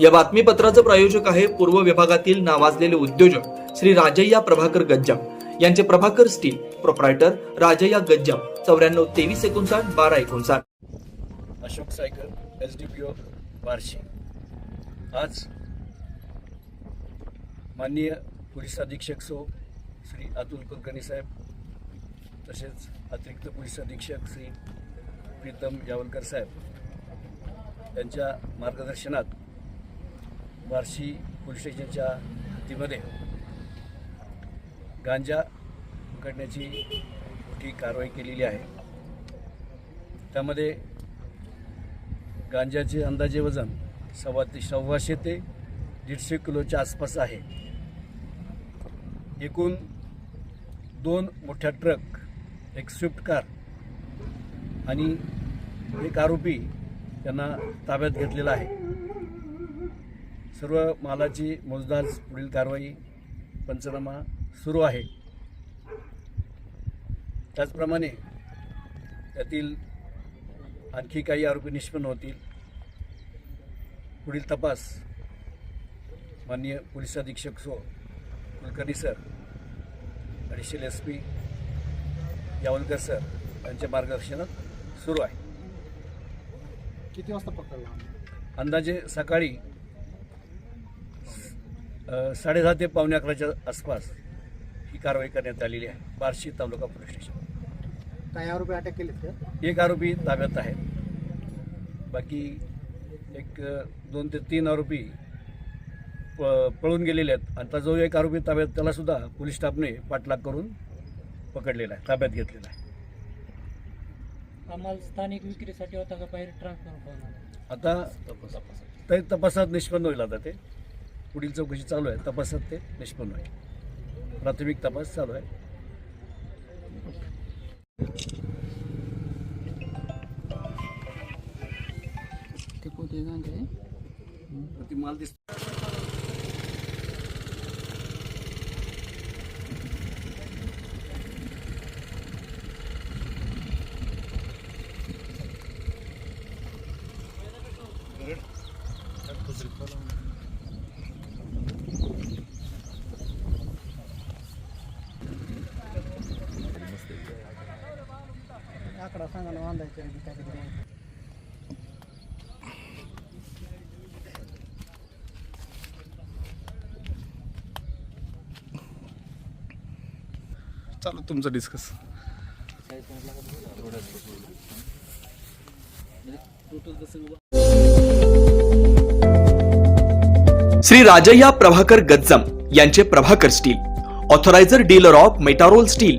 या बातमीपत्राचं प्रायोजक आहे पूर्व विभागातील नावाजलेले उद्योजक श्री राजय्या प्रभाकर गज्जाम. यांचे प्रभाकर स्टील प्रोप्रायटर राजय्या गज्जाम. चौऱ्याण्णव तेवीस एकोणसाठ बारा एकोणसाठ. Ashok cycle S D P O Barshi. आज माननीय पोलीस अधीक्षक सो श्री अतुल कुलकर्णी साहेब तसेच अतिरिक्त पोलीस अधीक्षक श्री प्रीतम यावलकर साहेब यांच्या मार्गदर्शनात बार्शी पोलीस स्टेशनच्या हद्दीमध्ये गांजा पकडण्याची मोठी कारवाई केलेली आहे. त्यामध्ये गांजाचे अंदाजे वजन सव्वा ते सव्वाशे ते दीडशे किलोच्या आसपास आहे. एकूण दोन मोठ्या ट्रक एक स्विफ्ट कार आणि एक आरोपी त्यांना ताब्यात घेतलेला आहे. सर्व मालाची मोजदार पुढील कारवाई पंचनामा सुरू आहे. त्याचप्रमाणे त्यातील आणखी काही आरोपी निष्पन्न होतील. पुढील तपास माननीय पोलीस अधीक्षक so Kulkarni sir additional S P Yawalkar sir यांच्या मार्गदर्शनात सुरू आहे. किती वाजता पकडला? अंदाजे सकाळी साडेदहा ते पावणे अकराच्या आसपास ही कारवाई करण्यात आलेली आहे. Barshi taluka police station. काही आरोपी अटक केलेत का? एक आरोपी ताब्यात आहे. बाकी एक दोन ते तीन आरोपी प पळून गेलेले आहेत. आता जो एक आरोपी ताब्यात त्याला सुद्धा पोलीस स्टाफने पाठलाग करून पकडलेला आहे ताब्यात घेतलेला आहे. आम्हाला स्थानिक विक्रीसाठी होता का बाहेर ट्रान्सफर होणार? आता तपासात निष्पन्न होईल आता ते. पुढील चौकशी चालू आहे. तपासात ते निष्पन्न होईल. प्राथमिक तपास चालू आहे. ते कोणते माल दिसतो सांगा ना बांधायचे किती नाही. चालू तुमचं डिस्कस श्री राजय्या प्रभाकर गज्जम यांचे Prabhakar steel authorizer dealer of Metarol steel